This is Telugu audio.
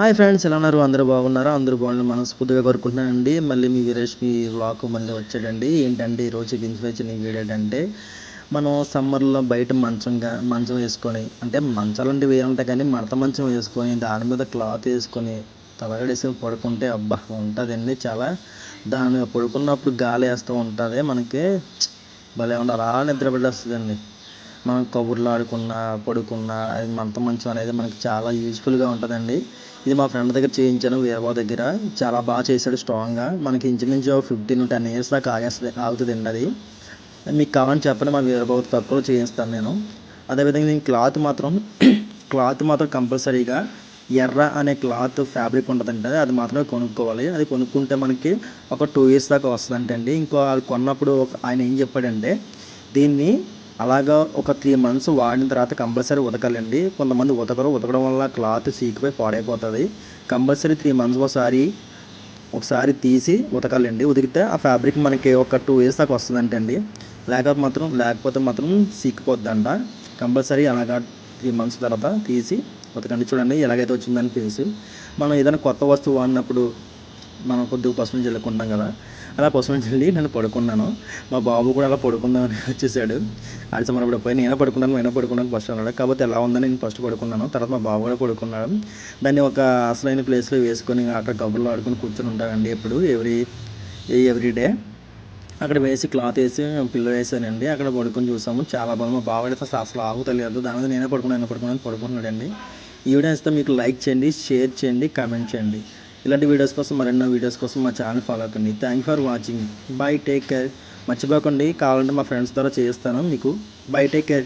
హాయ్ ఫ్రెండ్స్ ఎలా ఉన్నారు? అందరూ బాగున్నారా? అందరూ బాగున్నారు మనస్ఫూర్తిగా కోరుకుంటున్నానండి. మళ్ళీ మీ వీరేష్ మీ వ్లాగ్ మళ్ళీ వచ్చాడండి ఏంటంటే ఈరోజు ఇన్స్పిరేషన్ వీడియో ఏంటంటే మనం సమ్మర్లో బయట మంచంగా మంచం వేసుకొని అంటే మంచాలు ఏముంటాయి కానీ మడత మంచం వేసుకొని దాని మీద క్లాత్ వేసుకొని తలగడేసి పడుకుంటే అబ్బా ఉంటుందండి చాలా. దాని పడుకున్నప్పుడు గాలి వేస్తూ ఉంటుంది. మనకి భలే ఉండాలి. అలా నిద్ర పెట్టేస్తుందండి. మనం కబుర్లు ఆడుకున్నా పడుకున్నా అది మంత మంచం అనేది మనకి చాలా యూజ్ఫుల్గా ఉంటుందండి. ఇది మా ఫ్రెండ్ దగ్గర చేయించాను వేరే దగ్గర. చాలా బాగా చేశాడు స్ట్రాంగ్గా. మనకి ఇంచుమించు ఫిఫ్టీన్ టెన్ ఇయర్స్ దాకా ఆగేస్తుంది ఆగుతుందండి అది. మీకు కావాలని చెప్పండి మా వీరబాబు తక్కువ చేయిస్తాను నేను. అదేవిధంగా నేను క్లాత్ మాత్రం క్లాత్ మాత్రం కంపల్సరీగా ఎర్ర అనే క్లాత్ ఫ్యాబ్రిక్ ఉంటుందండి అది. మాత్రమే కొనుక్కోవాలి. అది కొనుక్కుంటే మనకి ఒక టూ ఇయర్స్ దాకా వస్తుందంటే అండి ఇంకో అది కొన్నప్పుడు ఒక- ఆయన ఏం చెప్పాడంటే దీన్ని అలాగా ఒక త్రీ మంత్స్ వాడిన తర్వాత కంపల్సరీ ఉతకాలండి. కొంతమంది ఉతకరు. ఉతకడం వల్ల క్లాత్ సీకిపోయి పాడైపోతుంది. కంపల్సరీ త్రీ మంత్స్ ఒకసారి ఒకసారి తీసి ఉతకాలండి. ఉతికితే ఆ ఫ్యాబ్రిక్ మనకి ఒక టూ ఇయర్స్ దాకా వస్తుందంట అండి లేకపోతే మాత్రం లేకపోతే మాత్రం సీకిపోద్దంట కంపల్సరీ అలాగా త్రీ మంత్స్ తర్వాత తీసి ఉతకండి. చూడండి ఎలాగైతే వచ్చిందని తెలిసి మనం ఏదైనా కొత్త వస్తువు వాడినప్పుడు మనం కొద్దిగా పసుపు చల్లుకుంటాం కదా. అలా పసుపు చల్లి నేను పడుకున్నాను. మా బాబు కూడా అలా పడుకుందామని వచ్చేసాడు. అది సమరప్పుడు పోయి నేనే పడుకున్నాను నేనే పడుకున్నాను ఫస్ట్ అన్నాడు కాకపోతే ఎలా ఉందని నేను ఫస్ట్ పడుకున్నాను. తర్వాత మా బాబు కూడా పడుకున్నాడు. దాన్ని ఒక అసలైన ప్లేస్లో వేసుకొని అక్కడ కబుర్లో ఆడుకొని కూర్చొని ఉంటానండి ఎప్పుడు ఎవ్రీ ఎవ్రీ డే అక్కడ వేసి క్లాత్ వేసి పిల్లలు వేసానండి. అక్కడ పడుకొని చూసాము. చాలా బాగుంది. మా బాబు అయితే అసలు అసలు ఆగుతలేదు దాని మీద నేనే పడుకున్నాను పడుకున్నాను పడుకున్నాడండి. ఈ వీడియో ఇస్తే మీకు లైక్ చేయండి షేర్ చేయండి కామెంట్ చేయండి. ఇలాంటి వీడియోస్ కోసం మరెన్నో వీడియోస్ కోసం మా ఛానల్ ఫాలో అవ్వండి. Thank for watching bye take care మర్చిపోకండి. కావాలంటే మా ఫ్రెండ్స్ ద్వారా చేయిస్తాను మీకు. By take care